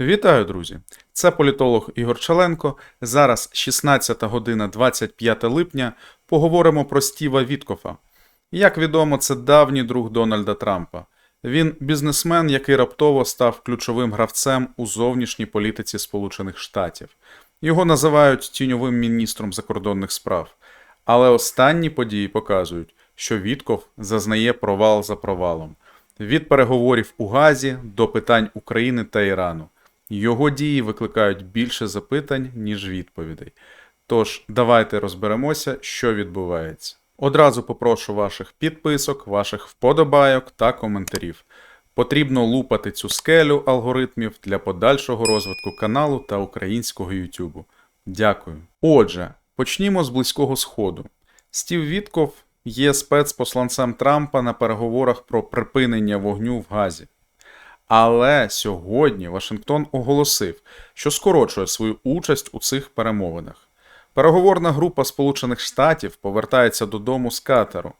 Вітаю, друзі! Це політолог Ігор Чаленко. Зараз 16 година 25 липня. Поговоримо про Стіва Віткофа. Як відомо, це давній друг Дональда Трампа. Він бізнесмен, який раптово став ключовим гравцем у зовнішній політиці Сполучених Штатів. Його називають тіньовим міністром закордонних справ. Але останні події показують, що Вітков зазнає провал за провалом. Від переговорів у Газі до питань України та Ірану. Його дії викликають більше запитань, ніж відповідей. Тож, давайте розберемося, що відбувається. Одразу попрошу ваших підписок, ваших вподобайок та коментарів. Потрібно лупати цю скелю алгоритмів для подальшого розвитку каналу та українського Ютубу. Дякую. Отже, почнімо з Близького Сходу. Стів Вітков є спецпосланцем Трампа на переговорах про припинення вогню в Газі. Але сьогодні Вашингтон оголосив, що скорочує свою участь у цих перемовинах. Переговорна група Сполучених Штатів повертається додому з катеру.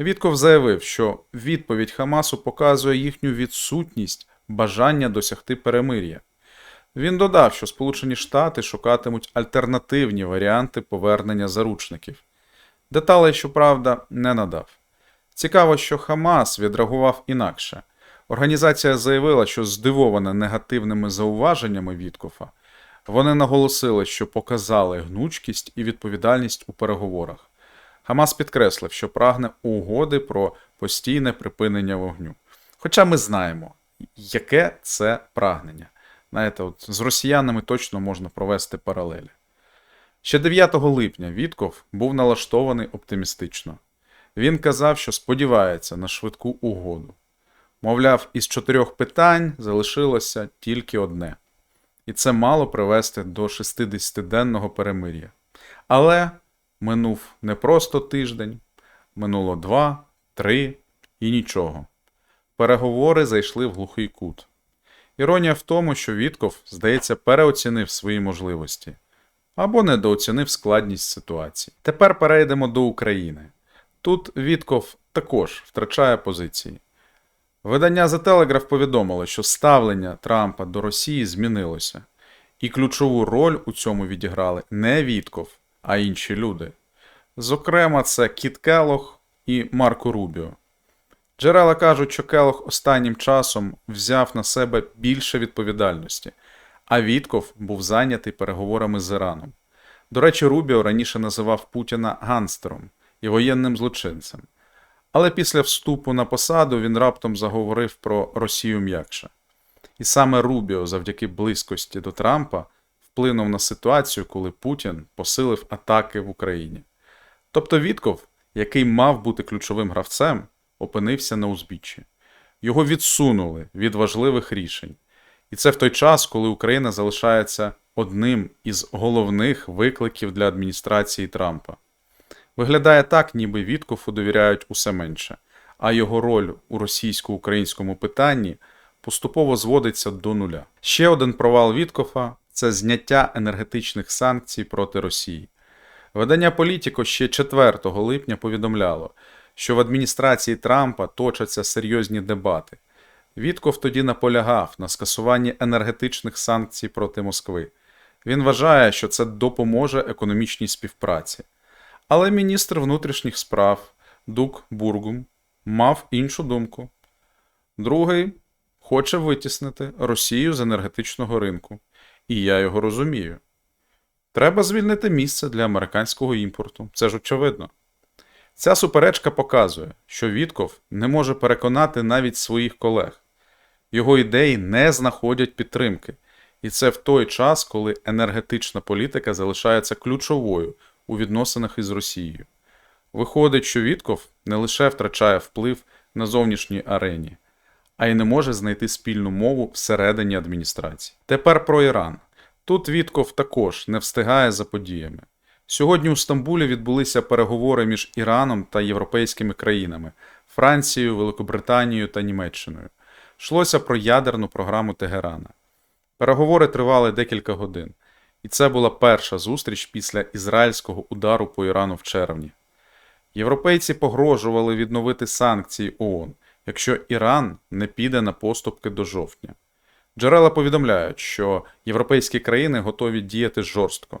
Вітков заявив, що відповідь Хамасу показує їхню відсутність бажання досягти перемир'я. Він додав, що Сполучені Штати шукатимуть альтернативні варіанти повернення заручників. Деталей, щоправда, не надав. Цікаво, що Хамас відреагував інакше. Організація заявила, що здивована негативними зауваженнями Віткофа, вони наголосили, що показали гнучкість і відповідальність у переговорах. Хамас підкреслив, що прагне угоди про постійне припинення вогню. Хоча ми знаємо, яке це прагнення. Знаєте, от з росіянами точно можна провести паралелі. Ще 9 липня Вітков був налаштований оптимістично. Він казав, що сподівається на швидку угоду. Мовляв, із чотирьох питань залишилося тільки одне, і це мало привести до 60-денного перемир'я. Але минув не просто тиждень, минуло два, три і нічого. Переговори зайшли в глухий кут. Іронія в тому, що Вітков, здається, переоцінив свої можливості або недооцінив складність ситуації. Тепер перейдемо до України. Тут Вітков також втрачає позиції. Видання The Telegraph повідомило, що ставлення Трампа до Росії змінилося, і ключову роль у цьому відіграли не Вітков, а інші люди. Зокрема, це Кіт Келох і Марко Рубіо. Джерела кажуть, що Келох останнім часом взяв на себе більше відповідальності, а Вітков був зайнятий переговорами з Іраном. До речі, Рубіо раніше називав Путіна ганстером і воєнним злочинцем. Але після вступу на посаду він раптом заговорив про Росію м'якше. І саме Рубіо, завдяки близькості до Трампа, вплинув на ситуацію, коли Путін посилив атаки в Україні. Тобто Вітков, який мав бути ключовим гравцем, опинився на узбіччі. Його відсунули від важливих рішень. І це в той час, коли Україна залишається одним із головних викликів для адміністрації Трампа. Виглядає так, ніби Віткофу довіряють усе менше, а його роль у російсько-українському питанні поступово зводиться до нуля. Ще один провал Віткофа це зняття енергетичних санкцій проти Росії. Видання Політіко ще 4 липня повідомляло, що в адміністрації Трампа точаться серйозні дебати. Вітков тоді наполягав на скасуванні енергетичних санкцій проти Москви. Він вважає, що це допоможе економічній співпраці. Але міністр внутрішніх справ Дук Бургум мав іншу думку. Другий хоче витіснити Росію з енергетичного ринку, і я його розумію. Треба звільнити місце для американського імпорту, це ж очевидно. Ця суперечка показує, що Вітков не може переконати навіть своїх колег. Його ідеї не знаходять підтримки, і це в той час, коли енергетична політика залишається ключовою у відносинах із Росією. Виходить, що Вітков не лише втрачає вплив на зовнішній арені, а й не може знайти спільну мову всередині адміністрації. Тепер про Іран. Тут Вітков також не встигає за подіями. Сьогодні у Стамбулі відбулися переговори між Іраном та європейськими країнами Францією, Великобританією та Німеччиною. Йшлося про ядерну програму Тегерана. Переговори тривали декілька годин, і це була перша зустріч після ізраїльського удару по Ірану в червні. Європейці погрожували відновити санкції ООН, якщо Іран не піде на поступки до жовтня. Джерела повідомляють, що європейські країни готові діяти жорстко.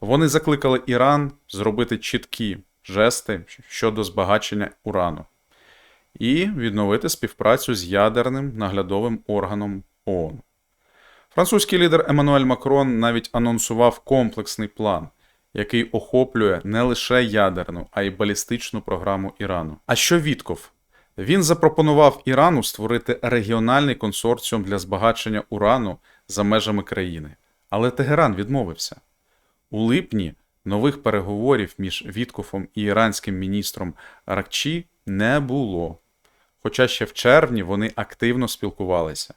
Вони закликали Іран зробити чіткі жести щодо збагачення урану і відновити співпрацю з ядерним наглядовим органом ООН. Французький лідер Еммануель Макрон навіть анонсував комплексний план, який охоплює не лише ядерну, а й балістичну програму Ірану. А що Вітков? Він запропонував Ірану створити регіональний консорціум для збагачення урану за межами країни. Але Тегеран відмовився. У липні нових переговорів між Віткофом і іранським міністром Ракчі не було. Хоча ще в червні вони активно спілкувалися.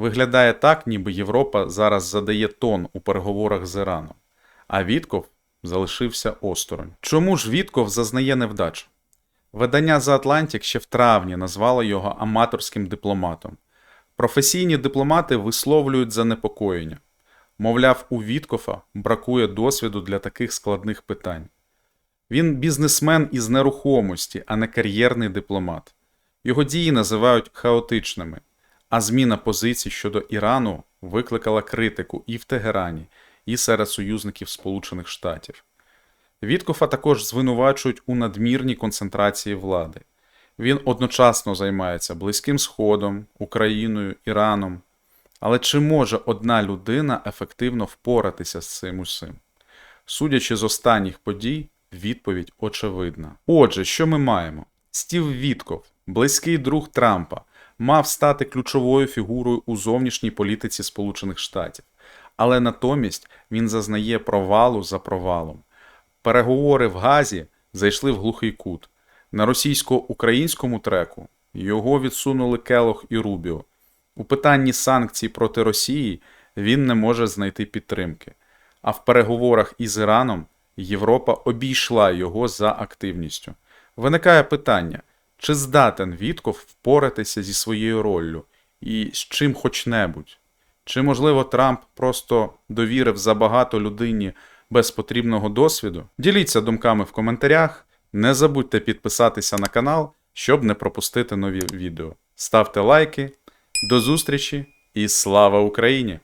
Виглядає так, ніби Європа зараз задає тон у переговорах з Іраном, а Вітков залишився осторонь. Чому ж Вітков зазнає невдач? Видання The Atlantic ще в травні назвало його аматорським дипломатом. Професійні дипломати висловлюють занепокоєння. Мовляв, у Віткофа бракує досвіду для таких складних питань. Він бізнесмен із нерухомості, а не кар'єрний дипломат. Його дії називають хаотичними, а зміна позицій щодо Ірану викликала критику і в Тегерані, і серед союзників Сполучених Штатів. Віткофа також звинувачують у надмірній концентрації влади. Він одночасно займається Близьким Сходом, Україною, Іраном. Але чи може одна людина ефективно впоратися з цим усім? Судячи з останніх подій, відповідь очевидна. Отже, що ми маємо? Стів Вітков, близький друг Трампа, мав стати ключовою фігурою у зовнішній політиці Сполучених Штатів, але натомість він зазнає провалу за провалом. Переговори в Газі зайшли в глухий кут. На російсько-українському треку його відсунули Келох і Рубіо. У питанні санкцій проти Росії він не може знайти підтримки. А в переговорах із Іраном Європа обійшла його за активністю. Виникає питання, чи здатен Вітков впоратися зі своєю роллю і з чим хоч-небудь? Чи, можливо, Трамп просто довірив забагато людині без потрібного досвіду? Діліться думками в коментарях. Не забудьте підписатися на канал, щоб не пропустити нові відео. Ставте лайки. До зустрічі і слава Україні!